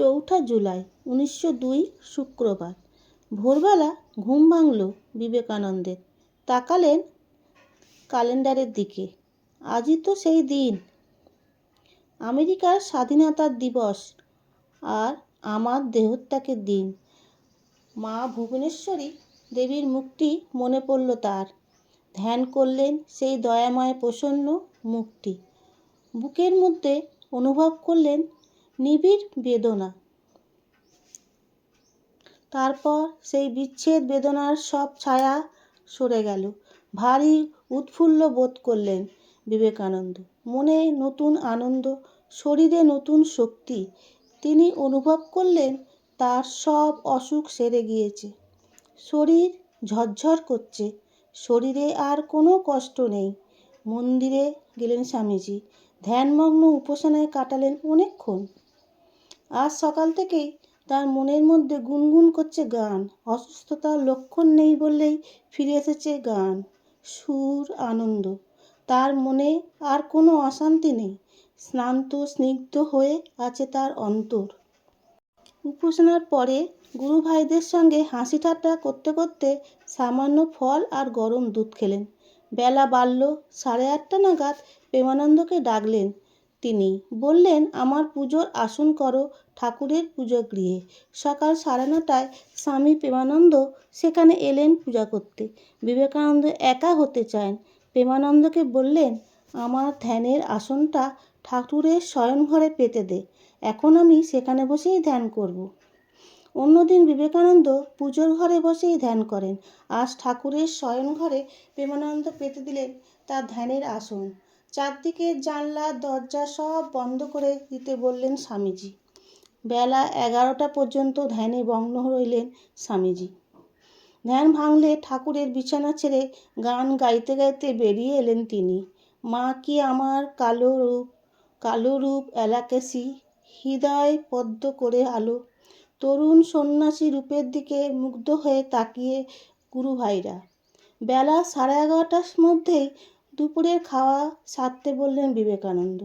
চৌঠা জুলাই, উনিশশো দুই শুক্রবার। ভোরবেলা ঘুম ভাঙল বিবেকানন্দের। তাকালেন ক্যালেন্ডারের দিকে। আজই তো সেই দিন। আমেরিকার স্বাধীনতার দিবস আর আমার দেহত্যাগের দিন। মা ভুবনেশ্বরী দেবীর মুখটি মনে পড়ল তার। ধ্যান করলেন সেই দয়াময় প্রসন্ন মুখটি বুকের মধ্যে অনুভব করলেন নিবিড় বেদনা। তারপর সেই বিচ্ছেদ বেদনার সব ছায়া সরে গেল। ভারী উৎফুল্ল বোধ করলেন বিবেকানন্দ। মনে নতুন আনন্দ, শরীরে নতুন শক্তি। তিনি অনুভব করলেন তার সব অসুখ সেরে গিয়েছে। শরীর ঝরঝর করছে। শরীরে আর কোনো কষ্ট নেই। মন্দিরে গেলেন স্বামীজি। ধ্যানমগ্ন উপাসনায় কাটালেন অনেকক্ষণ। আজ সকাল থেকেই তার মনের মধ্যে গুনগুন করছে গান। অসুস্থতার লক্ষণ নেই বললেই ফিরে এসেছে গান, সুর, আনন্দ। তার মনে আর কোনো অশান্তি নেই। স্নান্ত, স্নিগ্ধ হয়ে আছে তার অন্তর। উপাসনার পরে গুরু ভাইদের সঙ্গে হাসি ঠাট্টা করতে করতে সামান্য ফল আর গরম দুধ খেলেন। বেলা বাড়ল, সাড়ে আটটা নাগাদ প্রেমানন্দকে ডাকলেন। তিনি বললেন, আমার পুজোর আসন করো ঠাকুরের পুজো গৃহে। সকাল সাড়ে নটায় স্বামী প্রেমানন্দ সেখানে এলেন পূজা করতে। বিবেকানন্দ একা হতে চান। প্রেমানন্দকে বললেন, আমার ধ্যানের আসনটা ঠাকুরের শয়নঘরে পেতে দে। এখন আমি সেখানে বসেই ধ্যান করব। অন্যদিন বিবেকানন্দ পুজোর ঘরে বসেই ধ্যান করেন। আজ ঠাকুরের শয়নঘরে প্রেমানন্দ পেতে দিলেন তার ধ্যানের আসন। চারদিকের জানলা, দরজা সব বন্ধ করে দিতে বললেন স্বামীজি। বেলা এগারোটা পর্যন্ত ধ্যানে মগ্ন রইলেন স্বামীজি। ধ্যান ভাঙলে ঠাকুরের বিছানা ছেড়ে গান গাইতে গাইতে বেরিয়ে এলেন তিনি। মা কি আমার কালো রূপ কালো রূপ এলাকেশি হৃদয় পদ্ম করে আলো। তরুণ সন্ন্যাসী রূপের দিকে মুগ্ধ হয়ে তাকিয়ে গুরু ভাইরা বেলা সাড়ে এগারোটার মধ্যেই দুপুরের খাওয়া সারতে বললেন বিবেকানন্দ।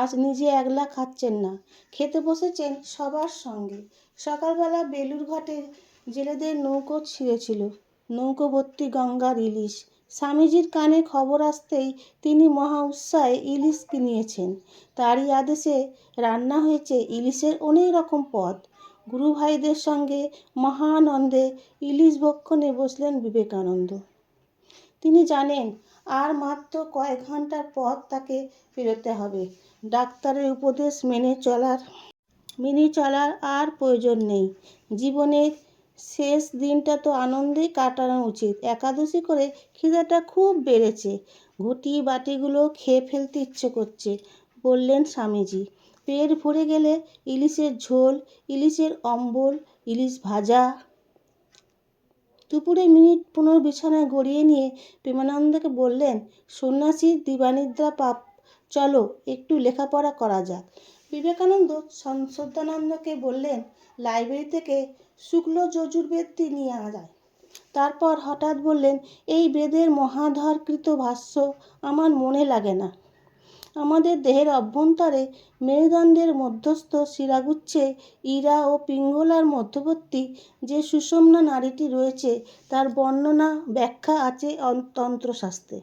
আজ নিজে একলা খাচ্ছেন না, খেতে বসেছেন সবার সঙ্গে। সকালবেলা বেলুর ঘাটে জেলেদের নৌকো ছিঁড়েছিল নৌকো ভর্তি গঙ্গার ইলিশ। স্বামীজির কানে খবর আসতেই তিনি মহা উৎসাহে ইলিশ কিনিয়েছেন। তারই আদেশে রান্না হয়েছে ইলিশের অনেক রকম পদ। গুরু ভাইদের সঙ্গে মহানন্দে ইলিশ ভক্ষণে বসলেন বিবেকানন্দ। তিনি জানেন আর মাত্র কয়েক ঘণ্টার পর তাকে ফেরোতে হবে। ডাক্তারের উপদেশ মেনে চলার মেনে চলার আর প্রয়োজন নেই। জীবনের শেষ দিনটা তো আনন্দেই কাটানো উচিত। একাদশী করে খিদাটা খুব বেড়েছে। ঘুটি বাটিগুলো খেয়ে ফেলতে ইচ্ছে করছে, বললেন স্বামীজি। পেট ভরে গেলে ইলিশের ঝোল, ইলিশের অম্বল, ইলিশ ভাজা দুপুরে মিনিট পনেরো বিছানায় গড়িয়ে নিয়ে প্রেমানন্দকে বললেন সন্ন্যাসীর দিবানিদ্রা পাপ। চলো, একটু লেখাপড়া করা যাক। বিবেকানন্দ সদানন্দকে বললেন, লাইব্রেরি থেকে শুক্ল যজুর্বেদটি নিয়ে যায় তারপর হঠাৎ বললেন, এই বেদের মহাধরকৃত ভাষ্য আমার মনে লাগে না। আমাদের দেহের অভ্যন্তরে মেরুদণ্ডের মধ্যস্থ শিরাগুচ্ছে ইরা ও পিঙ্গলার মধ্যবর্তী যে সুষমনা নারীটি রয়েছে, তার বর্ণনা ব্যাখ্যা আছে তন্ত্রশাস্ত্রে।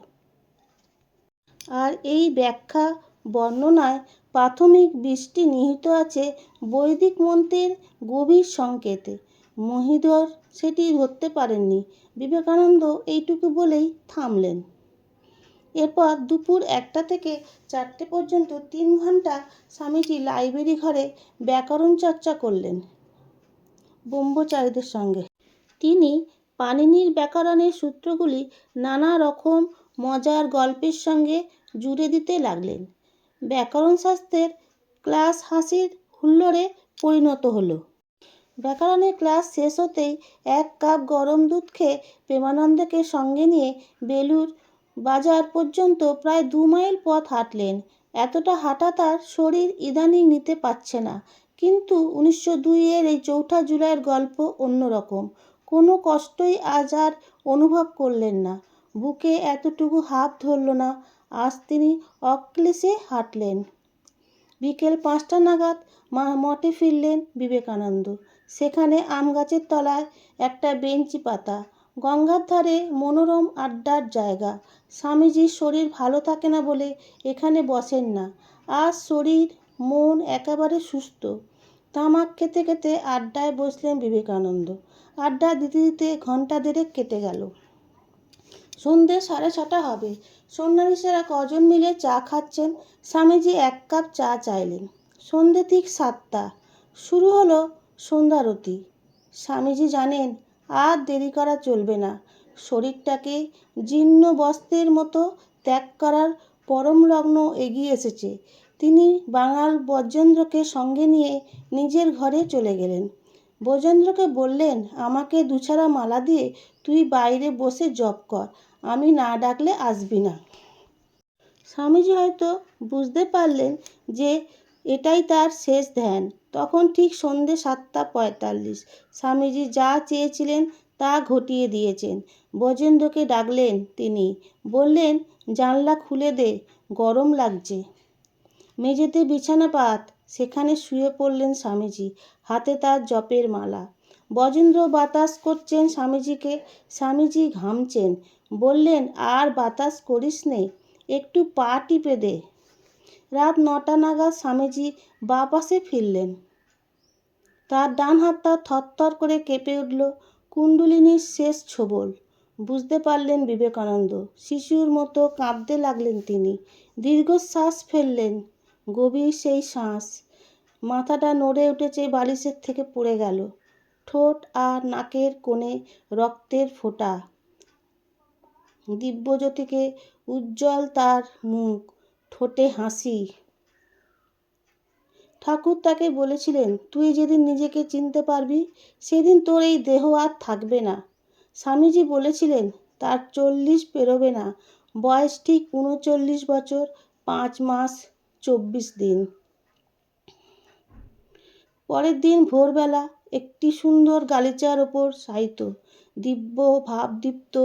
আর এই ব্যাখ্যা বর্ণনায় প্রাথমিক বৃষ্টি নিহিত আছে বৈদিক মন্ত্রের গভীর সংকেতে। মহিধর সেটি ধরতে পারেননি। বিবেকানন্দ এইটুকু বলেই থামলেন। এরপর দুপুর একটা থেকে চারটে পর্যন্ত তিন ঘণ্টা স্বামীজি লাইব্রেরি ঘরে ব্যাকরণ চর্চা করলেন ব্রহ্মচারীদের সঙ্গে। তিনি পাণিনির ব্যাকরণের সূত্রগুলি নানা রকম মজার গল্পের সঙ্গে জুড়ে দিতে লাগলেন। ব্যাকরণ শাস্ত্রের ক্লাস হাসির হুল্লোড়ে পরিণত হলো। ব্যাকরণের ক্লাস শেষ হতেই এক কাপ গরম দুধ খেয়ে প্রেমানন্দকে সঙ্গে নিয়ে বেলুর বাজার পর্যন্ত প্রায় দু মাইল পথ হাঁটলেন। এতটা হাঁটা তার শরীর ইদানিং নিতে পারছে না। কিন্তু উনিশশো দুইয়ের এই চৌঠা জুলাইয়ের গল্প অন্যরকম কোনো কষ্টই আজ আর অনুভব করলেন না। বুকে এতটুকু হাত ধরল না। আজ তিনি অক্লেশে হাঁটলেন। বিকেল পাঁচটা নাগাদ মা মঠে ফিরলেন বিবেকানন্দ। সেখানে আম গাছের তলায় একটা বেঞ্চি পাতা গঙ্গার ধারে মনোরম আড্ডার জায়গা। স্বামীজির শরীর ভালো থাকে না বলে এখানে বসেন না। আজ শরীর, মন একেবারে সুস্থ। তামাক খেতে খেতে আড্ডায় বসলেন বিবেকানন্দ। আড্ডা দিতে দিতে ঘণ্টা দেড়েক কেটে গেল। সন্ধে সাড়ে ছটা হবে। সন্ন্যাসীরা কজন মিলে চা খাচ্ছেন? স্বামীজি এক কাপ চা চাইলেন। সন্ধে ঠিক সাতটা। শুরু হলো সন্ধ্যারতি। স্বামীজি জানেন আর দেরি করা চলবে না। শরীরটাকে জীর্ণ বস্ত্রের মতো ত্যাগ করার পরম লগ্ন এগিয়ে এসেছে। তিনি বাঙাল বজ্রেন্দ্রকে সঙ্গে নিয়ে নিজের ঘরে চলে গেলেন। বজেন্দ্রকে বললেন, আমাকে দুছাড়া মালা দিয়ে তুই বাইরে বসে জপ কর, আমি না ডাকলে আসবি না। স্বামীজি হয়তো বুঝতে পারলেন যে এটাই তার শেষ ধ্যান। তখন ঠিক সন্ধে সাতটা পঁয়তাল্লিশ। স্বামীজি যা চেয়েছিলেন তা ঘটিয়ে দিয়েছেন। বজেন্দ্রকে ডাকলেন তিনি, বললেন, জানলা খুলে দে, গরম লাগছে। মেঝেতে বিছানা পাত সেখানে শুয়ে পড়লেন স্বামীজি, হাতে তার জপের মালা। বজেন্দ্র বাতাস করছেন স্বামীজিকে। স্বামীজি ঘামছেন, বললেন, আর বাতাস করিস নে একটু পা টিপে দে। রাত নটা নাগাদ স্বামীজি বা পাশে ফিরলেন। তার ডান হাতটা থরথর করে কেঁপে উঠল কুণ্ডলিনীর শেষ ছোবল। বুঝতে পারলেন বিবেকানন্দ, শিশুর মতো কাঁদতে লাগলেন তিনি। দীর্ঘশ্বাস ফেললেন, গভীর সেই শ্বাস। মাথাটা নড়ে উঠেছে বালিশের থেকে পড়ে গেল। ঠোঁট আর নাকের কোণে রক্তের ফোঁটা। দিব্যজ্যোতিকে উজ্জ্বল তার মুখ ঠোঁটে হাসি। ঠাকুর তাকে বলেছিলেন, তুই যেদিন নিজেকে চিনতে পারবি, সেদিন তোর এই দেহ আর থাকবে না। স্বামীজি বলেছিলেন, তার চল্লিশ পেরোবে না। বয়স ঠিক উনচল্লিশ বছর, পাঁচ মাস, চব্বিশ দিন। পরের দিন ভোরবেলা একটি সুন্দর গালিচার ওপর শায়িত দিব্য, ভাবদীপ্ত,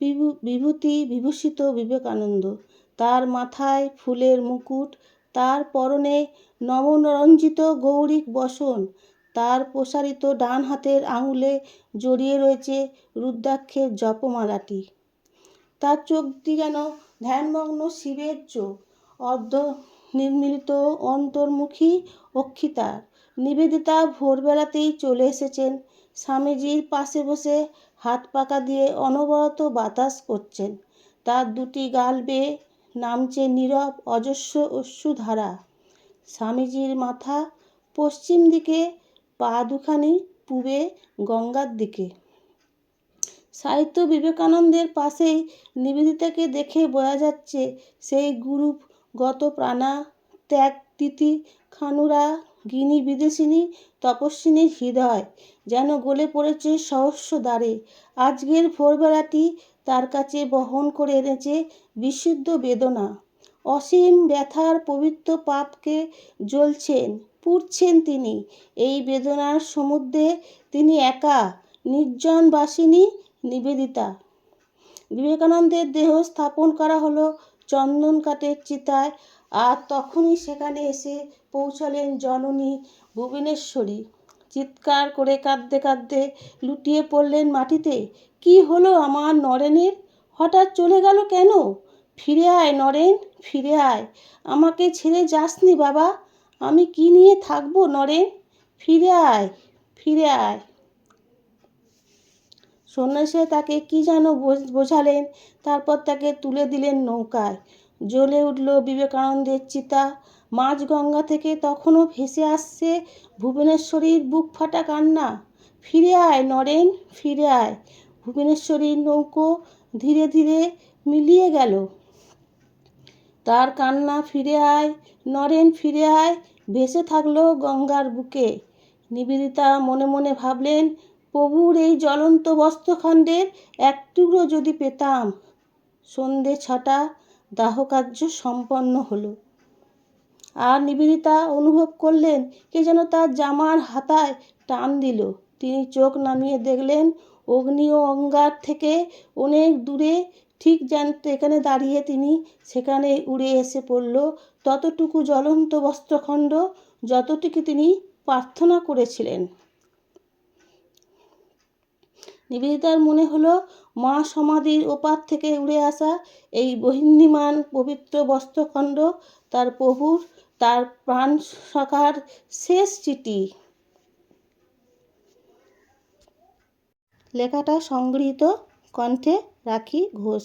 বিভূ, বিভূতি, বিভূষিত বিবেকানন্দ। তার মাথায় ফুলের মুকুট, তার পরনে নবরঞ্জিত গৌরিক বসন, তার প্রসারিত ডান হাতের আঙুলে জড়িয়ে রয়েছে রুদ্রাক্ষের জপমালাটি। তার চোখটি যেন ধ্যানমগ্ন শিবের চোখ, অর্ধ নির্মিলিত অন্তর্মুখী অক্ষিতার নিবেদিতা ভোরবেলাতেই চলে এসেছেন। স্বামীজির পাশে বসে হাত পাকা দিয়ে অনবরত বাতাস করছেন। তার দুটি গাল বেয়ে নামছে নীরব, অজস্র অশ্রুধারা স্বামীজির মাথা পশ্চিম দিকে, পা দুখানি পূবে গঙ্গার দিকে। সাহিত্য বিবেকানন্দের পাশেই নিবেদিতাকে দেখে বোঝা যাচ্ছে, সেই গুরুগত প্রাণা, ত্যাগ, তিথি, খানুরা, গিনি, বিদেশিনী, তপস্বিনীর হৃদয় যেন গলে পড়েছে সহস্র দ্বারে। আজকের ভোরবেলাটি তার কাছে বহন করে এনেছে বিশুদ্ধ বেদনা। অসীম ব্যথার পবিত্র পাপকে জ্বলছেন, পুড়ছেন তিনি। এই বেদনার সমুদ্রে তিনি একা, নির্জন বাসিনী নিবেদিতা। বিবেকানন্দের দেহ স্থাপন করা হলো চন্দন কাঠের চিতায় আর তখনই সেখানে এসে পৌঁছালেন জননী ভুবনেশ্বরী। চিৎকার করে কাঁদতে কাঁদতে লুটিয়ে পড়লেন মাটিতে। কি হলো আমার নরেনের? হঠাৎ চলে গেল কেন? ফিরে আয় নরেন, ফিরে আয়। আমাকে ছেড়ে যাসনি বাবা। আমি কি নিয়ে থাকব নরেন? ফিরে আয় ফিরে আয়। সন্ন্যাসী তাকে কি যেন বোঝালেন। তারপর তাকে তুলে দিলেন নৌকায়। জ্বলে উঠল বিবেকানন্দের চিতা। মাঝগঙ্গা থেকে তখনও ভেসে আসছে ভুবনেশ্বরীর বুক ফাটা কান্না। ফিরে আয় নরেন, ফিরে আয়। ভুবনেশ্বরীর নৌকো ধীরে ধীরে মিলিয়ে গেল। তার কান্না ফিরে আয়, নরেন ফিরে আয়। ভেসে থাকল গঙ্গার বুকে। নিবেদিতা মনে মনে ভাবলেন, প্রভুর এই জ্বলন্ত বস্ত্রখণ্ডের এক টুকরো যদি পেতাম। সন্ধে ছটা, দাহকার্য সম্পন্ন হলো। আর নিবেদিতা অনুভব করলেন কে যেন তার জামার হাতায় টান দিল। তিনি চোখ নামিয়ে দেখলেন, অগ্নি ও অঙ্গার থেকে অনেক দূরে ঠিক যেন এখানে দাঁড়িয়ে তিনি সেখানে উড়ে এসে পড়ল। ততটুকু জ্বলন্ত বস্ত্রখণ্ড যতটুকু তিনি প্রার্থনা করেছিলেন। নিবেদিতার মনে হলো, মা সমাধির ওপার থেকে উড়ে আসা এই বহির্নিমান পবিত্র বস্ত্রখণ্ড তার প্রভুর তার প্রাণ সখার শেষ চিঠি। লেখাটা সংগৃহীত কণ্ঠে রাখি ঘোষ।